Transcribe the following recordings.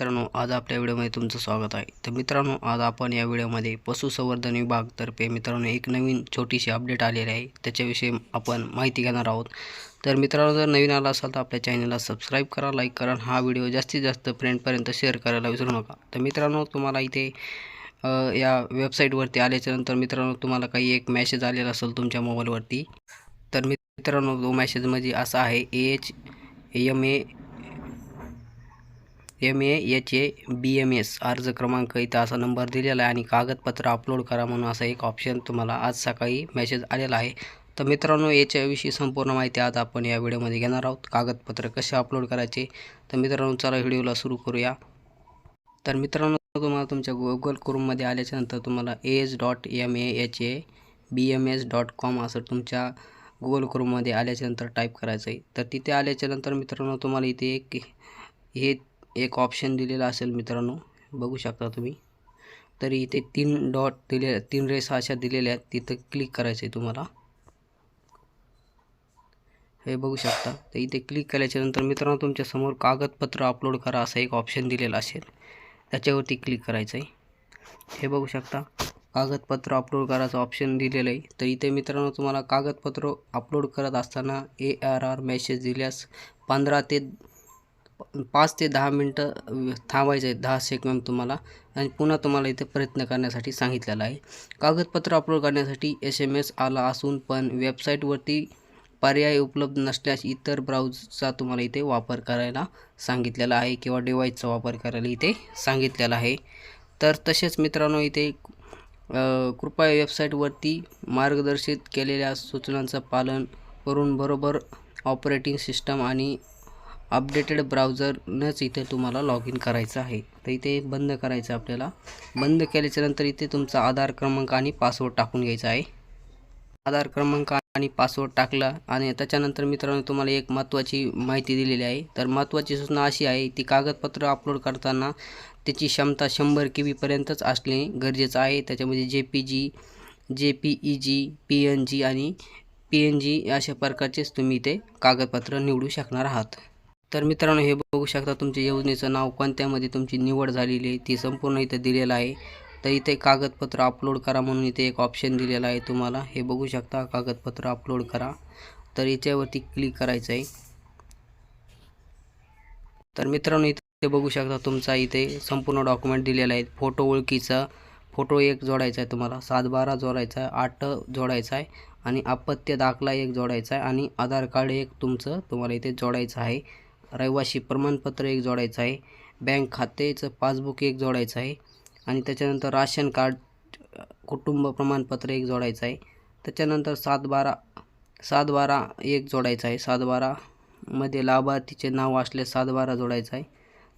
मित्रांनो आज आपल्या व्हिडिओमध्ये तुमचं स्वागत आहे. तर मित्रांनो आज आपण या व्हिडिओमध्ये पशुसंवर्धन विभागतर्फे मित्रांनो एक नवीन छोटीशी अपडेट आलेली आहे. त्याच्याविषयी आपण माहिती घेणार आहोत. तर मित्रांनो जर नवीन आला असाल तर आपल्या चॅनलला सबस्क्राईब करा लाईक करा हा व्हिडिओ जास्तीत जास्त फ्रेंडपर्यंत शेअर करायला विसरू नका. तर मित्रांनो तुम्हाला इथे या वेबसाईटवरती आल्याच्यानंतर मित्रांनो तुम्हाला काही एक मॅसेज आलेला असेल तुमच्या मोबाईलवरती तर मित्रांनो तो मॅसेजमध्ये असा आहे A H M A M A H A B M S अर्ज क्रमांक इथं असा नंबर दिलेला आहे आणि कागदपत्र अपलोड करा म्हणून असा एक ऑप्शन तुम्हाला आज सकाळी मेसेज आलेला आहे. तर मित्रांनो याच्याविषयी संपूर्ण माहिती आज आपण या व्हिडिओमध्ये घेणार आहोत. कागदपत्र कसे अपलोड करायचे? तर मित्रांनो चला व्हिडिओला सुरू करूया. तर मित्रांनो तुम्हाला तुमच्या गुगल क्रोममध्ये आल्याच्यानंतर तुम्हाला edge dot M A H A B M S dot com असं तुमच्या गुगल क्रोममध्ये आल्याच्यानंतर टाईप करायचं आहे तर तिथे आल्याच्यानंतर मित्रांनो तुम्हाला इथे एक हे एक ऑप्शन दिलेला असेल मित्रांनो बघू शकता तुम्ही. तर इथे तीन डॉट दिले तीन रेस अशा दिलेल्या आहेत तिथं क्लिक करायचं आहे तुम्हाला. हे बघू शकता. तर इथे क्लिक केल्याच्यानंतर मित्रांनो तुमच्यासमोर कागदपत्र अपलोड करा असा एक ऑप्शन दिलेला असेल. त्याच्यावरती क्लिक करायचं आहे हे बघू शकता. कागदपत्र अपलोड करायचं ऑप्शन दिलेलं आहे तर इथे मित्रांनो तुम्हाला कागदपत्र अपलोड करत असताना ए आर आर मेसेज दिल्यास पंधरा ते पाच ते दहा मिनटं थांबायचं आहे दहा सेकंद तुम्हाला. आणि पुन्हा तुम्हाला इथे प्रयत्न करण्यासाठी सांगितलेला आहे. कागदपत्र अपलोड करण्यासाठी एस एम एस आला असून पण वेबसाईटवरती पर्याय उपलब्ध नसल्यास इतर ब्राउजचा तुम्हाला इथे वापर करायला सांगितलेला आहे किंवा डिवाईसचा वापर करायला इथे सांगितलेला आहे. तर तसेच मित्रांनो इथे कृपया वेबसाईटवरती मार्गदर्शित केलेल्या सूचनांचं पालन करून बरोबर ऑपरेटिंग सिस्टम आणि अपडेटेड ब्राउझरनंच इथे तुम्हाला लॉग इन करायचं आहे. तर इथे बंद करायचं आपल्याला. बंद केल्याच्यानंतर इथे तुमचा आधार क्रमांक आणि पासवर्ड टाकून घ्यायचा आहे. आधार क्रमांक आणि पासवर्ड टाकला आणि त्याच्यानंतर मित्रांनो तुम्हाला एक महत्त्वाची माहिती दिलेली आहे. तर महत्त्वाची सूचना अशी आहे ती कागदपत्र अपलोड करताना त्याची क्षमता शंभर के बीपर्यंतच असणे गरजेचं आहे. त्याच्यामध्ये J P G J P E G P N G आणि पी एन जी अशा प्रकारचेच तुम्ही ते कागदपत्र निवडू शकणार आहात. तर मित्रांनो हे बघू शकता तुमच्या योजनेचं नाव कोणत्यामध्ये तुमची निवड झालेली आहे ती संपूर्ण इथं दिलेलं आहे. तर इथे कागदपत्र अपलोड करा म्हणून इथे एक ऑप्शन दिलेला आहे तुम्हाला. हे बघू शकता कागदपत्र अपलोड करा. तर याच्यावरती क्लिक करायचं आहे. तर मित्रांनो इथे बघू शकता तुमचा इथे संपूर्ण डॉक्युमेंट दिलेला आहे. फोटो ओळखीचा फोटो एक जोडायचा आहे तुम्हाला. सात बारा जोडायचा आहे आठ जोडायचा आहे आणि अपत्य दाखला एक जोडायचा आहे आणि आधार कार्ड एक तुमचं तुम्हाला इथे जोडायचं आहे. रहिवासी प्रमाणपत्र एक जोडायचं आहे. बँक खातेचं पासबुक एक जोडायचं आहे. आणि त्याच्यानंतर राशन कार्ड कुटुंब प्रमाणपत्र एक जोडायचं आहे. त्याच्यानंतर सात बारा सात बारा एक जोडायचं आहे. सात बारामध्ये लाभार्थीचे नाव असल्यास सात बारा जोडायचं आहे.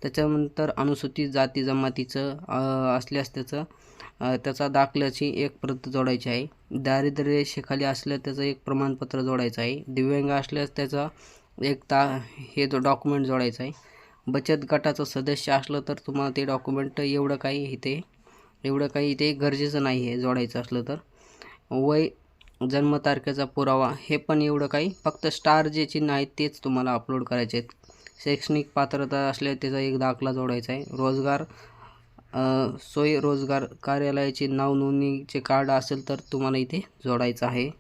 त्याच्यानंतर अनुसूचित जाती जमातीचं असल्यास त्याचं त्याचा दाखल्याची एक प्रत जोडायची आहे. दारिद्र्य रेषेखाली असल्यास त्याचं एक प्रमाणपत्र जोडायचं आहे. दिव्यांग असल्यास त्याचा एक ता हे जो डॉक्युमेंट जोडायचं आहे बचत गटाचं सदस्य असलं तर तुम्हाला ते डॉक्युमेंट एवढं काही इथे एवढं काही इथे गरजेचं नाही आहे जोडायचं असलं तर. वय जन्मतारखेचा पुरावा हे पण एवढं काही फक्त स्टार जे चिन्ह आहेत तेच तुम्हाला अपलोड करायचे आहेत. शैक्षणिक पात्रता असल्या त्याचा एक दाखला जोडायचा आहे रोजगार सोय रोजगार कार्यालयाचे नाव नोंदणीचे कार्ड असेल तर तुम्हाला इथे जोडायचं आहे.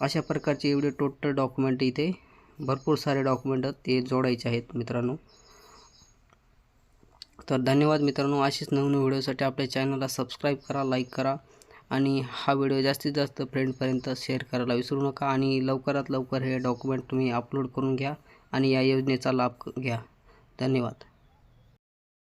अशा प्रकारचे एवढे टोटल डॉक्युमेंट इथे भरपूर सारे डॉक्युमेंट ते जोडायचे आहेत मित्रांनो. तर धन्यवाद मित्रांनो. अशीच नवीन व्हिडिओसाठी आपल्या चॅनलला सबस्क्राईब करा लाईक करा आणि हा व्हिडिओ जास्तीत जास्त फ्रेंडपर्यंत शेअर करायला विसरू नका आणि लवकरात लवकर हे डॉक्युमेंट तुम्ही अपलोड करून घ्या आणि या योजनेचा लाभ घ्या. धन्यवाद.